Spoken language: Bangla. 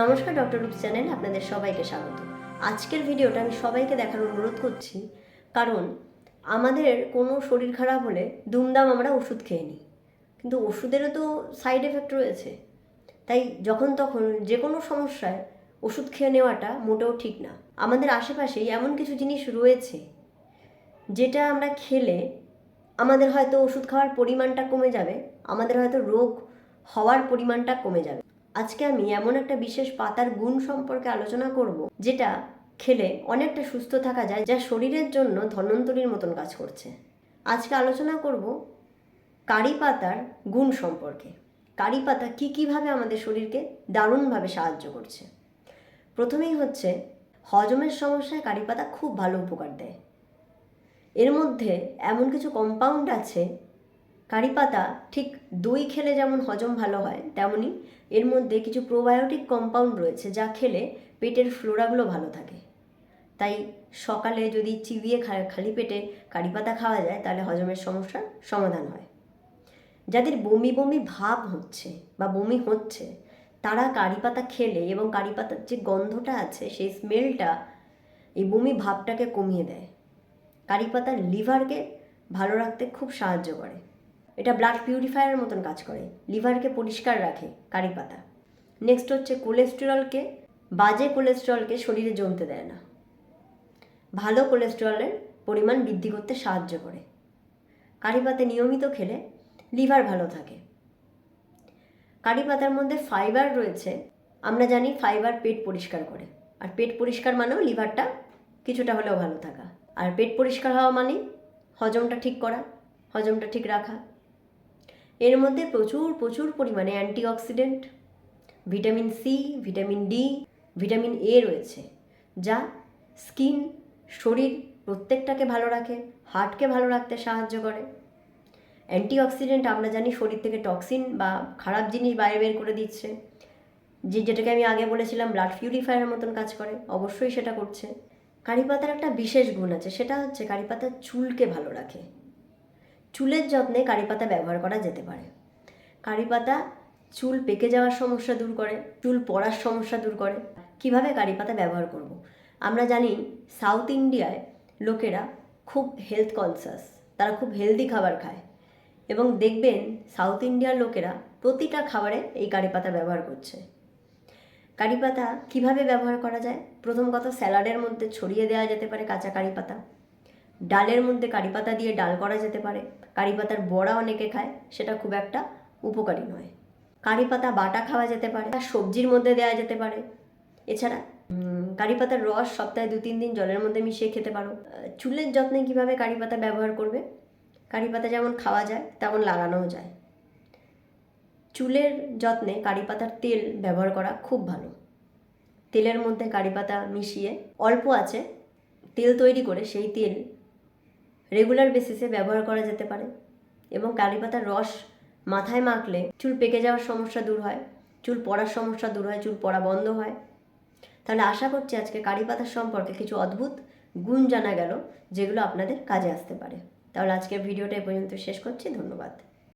নমস্কার, ডক্টর রূপ চ্যানেলে আপনাদের সবাইকে স্বাগত। আজকের ভিডিওটা আমি সবাইকে দেখার অনুরোধ করছি, কারণ আমাদের কোনো শরীর খারাপ হলে দুমদাম আমরা ওষুধ খেয়ে নিই। কিন্তু ওষুধেরও তো সাইড এফেক্ট রয়েছে। তাই যখন তখন যে কোনো সমস্যায় ওষুধ খেয়ে নেওয়াটা মোটেও ঠিক না। আমাদের আশেপাশেই এমন কিছু জিনিস রয়েছে, যেটা আমরা খেলে আমাদের হয়তো ওষুধ খাওয়ার পরিমাণটা কমে যাবে, আমাদের হয়তো রোগ হওয়ার পরিমাণটা কমে যাবে। আজকে আমি এমন একটা বিশেষ পাতার গুণ সম্পর্কে আলোচনা করব, যেটা খেলে অনেকটা সুস্থ থাকা যায়, যা শরীরের জন্য ধন্বন্তরীর মতন কাজ করছে। আজকে আলোচনা করব কারি পাতার গুণ সম্পর্কে। কারি পাতা কী কীভাবে আমাদের শরীরকে দারুণভাবে সাহায্য করছে? প্রথমেই হচ্ছে, হজমের সমস্যায় কারি পাতা খুব ভালো উপকার দেয়। এর মধ্যে এমন কিছু কম্পাউন্ড আছে কারি পাতা ঠিক দই খেলে যেমন হজম ভালো হয়, তেমনি এর মধ্যে কিছু প্রোবায়োটিক কম্পাউন্ড রয়েছে যা খেলে পেটের ফ্লোরাগুলো ভালো থাকে। তাই সকালে যদি চিবিয়ে খালি পেটে কারি পাতা খাওয়া যায়, তাহলে হজমের সমস্যার সমাধান হয়। যাদের বমি বমি ভাব হচ্ছে বা বমি হচ্ছে, তারা কারি পাতা খেলে এবং কারি পাতার যে গন্ধটা আছে, সেই স্মেলটা এই বমি ভাবটাকে কমিয়ে দেয়। কারি পাতা লিভারকে ভালো রাখতে খুব সাহায্য করে। এটা ব্লাড পিউরিফায়ারের মতন কাজ করে লিভারকে পরিষ্কার রাখে কারি পাতা। নেক্সট হচ্ছে কোলেস্টেরলকে বাজে কোলেস্টেরলকে শরীরে জমতে দেয় না। ভালো কোলেস্টেরলের পরিমাণ বৃদ্ধি করতে সাহায্য করে। কারি পাতা নিয়মিত খেলে লিভার ভালো থাকে। কারি পাতার মধ্যে ফাইবার রয়েছে, আমরা জানি ফাইবার পেট পরিষ্কার করে। আর পেট পরিষ্কার মানেও লিভারটা কিছুটা হলেও ভালো থাকা। আর পেট পরিষ্কার হওয়া মানে হজমটা ঠিক করা, হজমটা ঠিক রাখা। এর মধ্যে প্রচুর প্রচুর পরিমাণে antioxidant, vitamin C, vitamin D, vitamin A রয়েছে, যা স্কিন, শরীর প্রত্যেকটাকে ভালো রাখে, হার্টকে ভালো রাখতে সাহায্য করে। অ্যান্টিঅক্সিডেন্ট আমরা জানি শরীর থেকে টক্সিন বা খারাপ জিনিস বাইরে বের করে দিচ্ছে, যে যেটাকে আমি আগে বলেছিলাম ব্লাড পিউরিফায়ারের মতন কাজ করে, অবশ্যই সেটা করছে। কারি পাতার একটা বিশেষ গুণ আছে, সেটা হচ্ছে কারি পাতা চুলকে ভালো রাখে। চুলের যত্নে কারি পাতা ব্যবহার করা যেতে পারে। কারি পাতা চুল পেকে যাওয়ার সমস্যা দূর করে, চুল পড়ার সমস্যা দূর করে। কীভাবে কারি পাতা ব্যবহার করব। আমরা জানি সাউথ ইন্ডিয়ায় লোকেরা খুব হেলথ কনসাস, তারা খুব হেলদি খাবার খায়। এবং দেখবেন সাউথ ইন্ডিয়ার লোকেরা প্রতিটা খাবারে এই কারি পাতা ব্যবহার করছে। কারি পাতা কীভাবে ব্যবহার করা যায়? প্রথম কথা স্যালাডের মধ্যে ছড়িয়ে দেওয়া যেতে পারে কাঁচা কারি পাতা। ডালের মধ্যে কারি পাতা দিয়ে ডাল করা যেতে পারে। কারি পাতার বড়া অনেকে খায়, সেটা খুব একটা উপকারী নয়। কারি পাতা বাটা খাওয়া যেতে পারে আর সবজির মধ্যে দেওয়া যেতে পারে। এছাড়া কারি পাতার রস সপ্তাহে দু তিন দিন জলের মধ্যে মিশিয়ে খেতে পারো। চুলের যত্নে কীভাবে কারি পাতা ব্যবহার করবে? কারি পাতা যেমন খাওয়া যায়, তেমন লাগানোও যায়। চুলের যত্নে কারি পাতার তেল ব্যবহার করা খুব ভালো। তেলের মধ্যে কারি পাতা মিশিয়ে অল্প আছে তেল তৈরি করে সেই তেল রেগুলার বেসিসে ব্যবহার করা যেতে পারে এবং কারি পাতার রস মাথায় মাখলে চুল পেকে যাওয়ার সমস্যা দূর হয়, চুল পড়ার সমস্যা দূর হয়, চুল পড়া বন্ধ হয়। তাহলে আশা করছি আজকে কারি পাতার সম্পর্কে কিছু অদ্ভুত গুণ জানা গেল, যেগুলো আপনাদের কাজে আসতে পারে। তাহলে আজকের ভিডিওটা এ পর্যন্ত শেষ করছি, ধন্যবাদ।